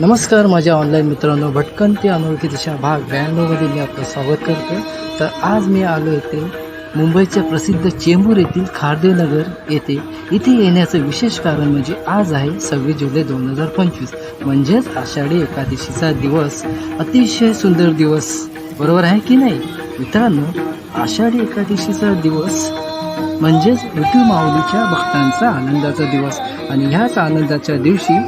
नमस्कार माझ्या ऑनलाईन मित्रांनो भटकन ते अनोळखी दिशा भाग ब्याण्णवमध्ये मी आपलं स्वागत करतो तर आज मी आलो येथे मुंबईच्या प्रसिद्ध चेंबूर येथील खारदेनगर येथे. इथे येण्याचं विशेष कारण म्हणजे आज आहे सव्वीस जुलै दोन हजार पंचवीस. म्हणजेच आषाढी एकादशीचा दिवस. अतिशय सुंदर दिवस. बरोबर आहे की नाही? मित्रांनो आषाढी एकादशीचा दिवस म्हणजेच विठू माऊलीच्या भक्तांचा आनंदाचा दिवस. आणि ह्याच आनंदाच्या दिवशी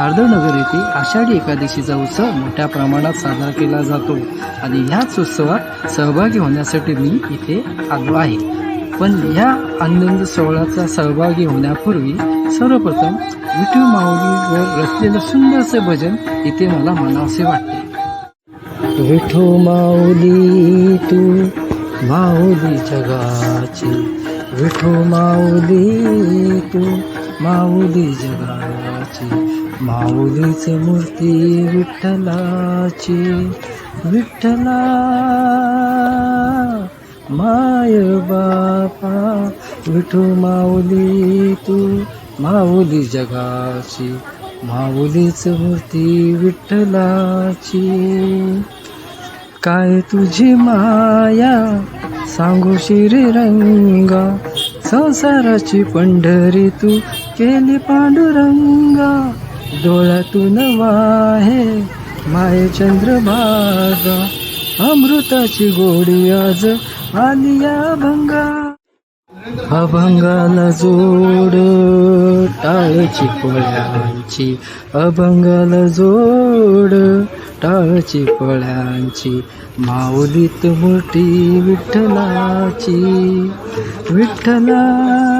खारदळनगर येथे आषाढी एकादशीचा उत्सव मोठ्या प्रमाणात साजरा केला जातो. आणि ह्याच उत्सवात सहभागी होण्यासाठी मी इथे आलो आहे. पण ह्या आनंद सोहळ्याचा सहभागी होण्यापूर्वी सर्वप्रथम विठू माऊलीवर रचलेलं सुंदरसं भजन इथे मला म्हणावसे वाटते. विठू माऊली तू माऊली जगाची. विठू माऊली तू माऊली जगाची. माऊलीच मूर्ती विठ्ठलाची विठ्ठला माय बापा विठू माऊली तू माऊली जगाची माऊलीच मूर्ती विठ्ठलाची. काय तुझी माया सांगू रंगा संसाराची पंढरी तू केली पांडुरंगा. डोळ्यातून वाहे माये चंद्रभागा अमृताची गोडी आज आलिया भंगा. अभंगाला जोड टाळची पळ्यांची. अभंगाला जोड टाळची पोळ्यांची. माऊलीत मोठी विठ्ठलाची विठ्ठला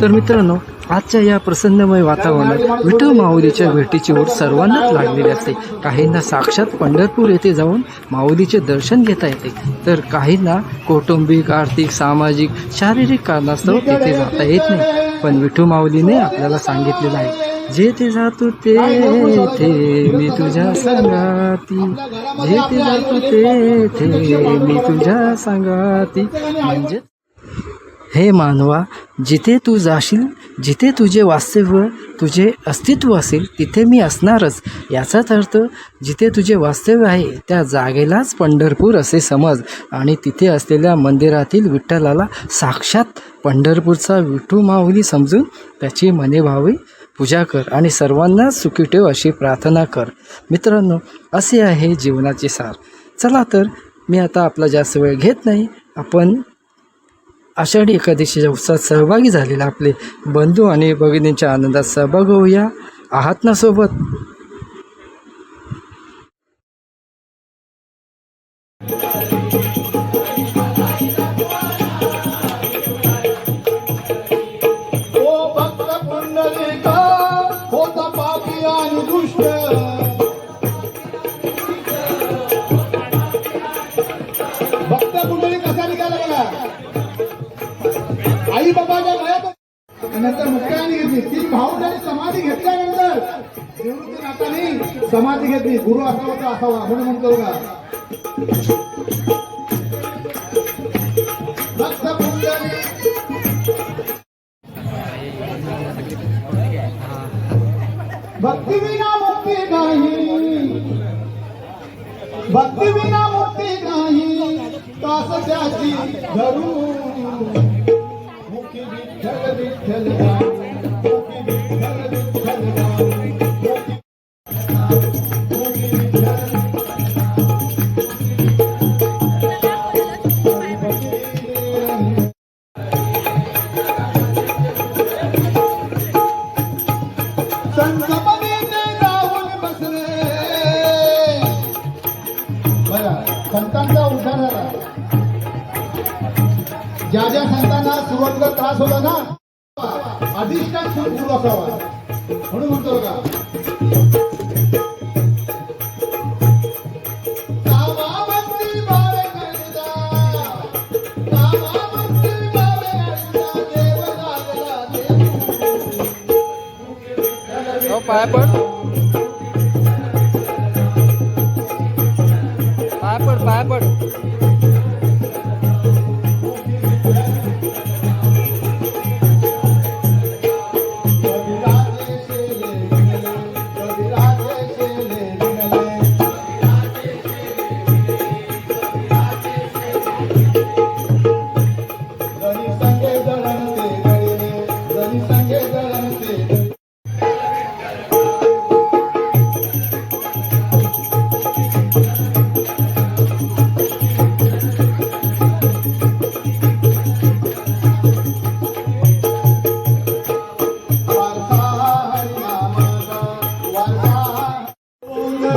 तर मित्रांनो आजच्या या प्रसन्नमय वातावरणात विठू माऊलीच्या भेटीची ओढ सर्वांनाच लागलेली असते. काहींना साक्षात पंढरपूर येथे जाऊन माऊलीचे दर्शन घेता येते. तर काहींना कौटुंबिक आर्थिक सामाजिक शारीरिक कारणास्तव तेथे जाता येत नाही. पण विठू माऊलीने आपल्याला सांगितलेलं आहे जे ते जातो ते थे मी तुझ्या सांगाती. जे ते जातो ते थे मी तुझ्या सांगाती. म्हणजे हे मानवा जिथे तू जाशील जिथे तुझे वास्तव्य तुझे अस्तित्व असेल तिथे मी असणारच. याचाच अर्थ जिथे तुझे वास्तव्य आहे त्या जागेलाच पंढरपूर असे समज. आणि तिथे असलेल्या मंदिरातील विठ्ठलाला साक्षात पंढरपूरचा विठू माऊली समजून त्याची मनेभावी पूजा कर आणि सर्वांना सुखी ठेव अशी प्रार्थना कर. मित्रांनो असे आहे जीवनाचे सार. चला तर मी आता आपला जास्त वेळ घेत नाही. आपण आषाढी एकादशीच्या उत्सवात सहभागी झालेले आपले बंधू आणि भगिनींच्या आनंदात सहभाग होऊया. आहात ना सोबत? भक्त कसा निघाला बाबाच्या गळ्यात नंतर मुक्तानी घेतली. तीन भाऊ त्याने समाधी घेतल्यानंतर निवृत्ती नातानी समाधी घेतली. गुरु असावा तर असावा म्हणून म्हणतो का भक्ती विना मुक्ती नाही. भक्ती विना मुक्ती नाही. तास त्याची धरू मुखी विठ्ठल विठ्ठल तुम्हाला त्रास होता ना? अधिष्ठान सुरू असावा म्हणून म्हणतो का पाया पड. पायापड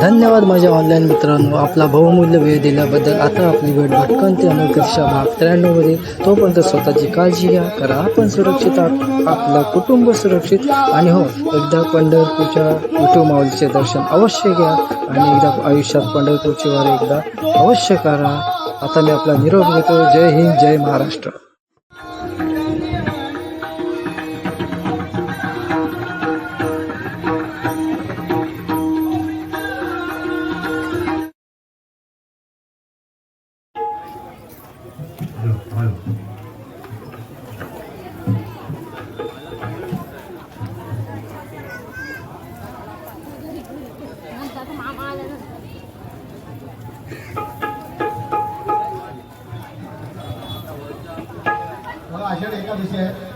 धन्यवाद माझ्या ऑनलाईन मित्रांनो. आपला बहुमूल्य वेळ दिल्याबद्दल आता आपली वेळ भटकंती अनुकक्षा भाग त्र्याण्णवमध्ये तोपर्यंत स्वतःची काळजी घ्या करा. आपण सुरक्षित आहात, आपलं कुटुंब सुरक्षित. आणि हो एकदा पंढरपूरच्या विठू माऊलीचे दर्शन अवश्य घ्या. आणि एकदा आयुष्यात पंढरपूरची वार एकदा अवश्य करा. आता मी आपला निरोप घेतो. जय हिंद जय महाराष्ट्र. मला आषाढ एकादशी आहे विमान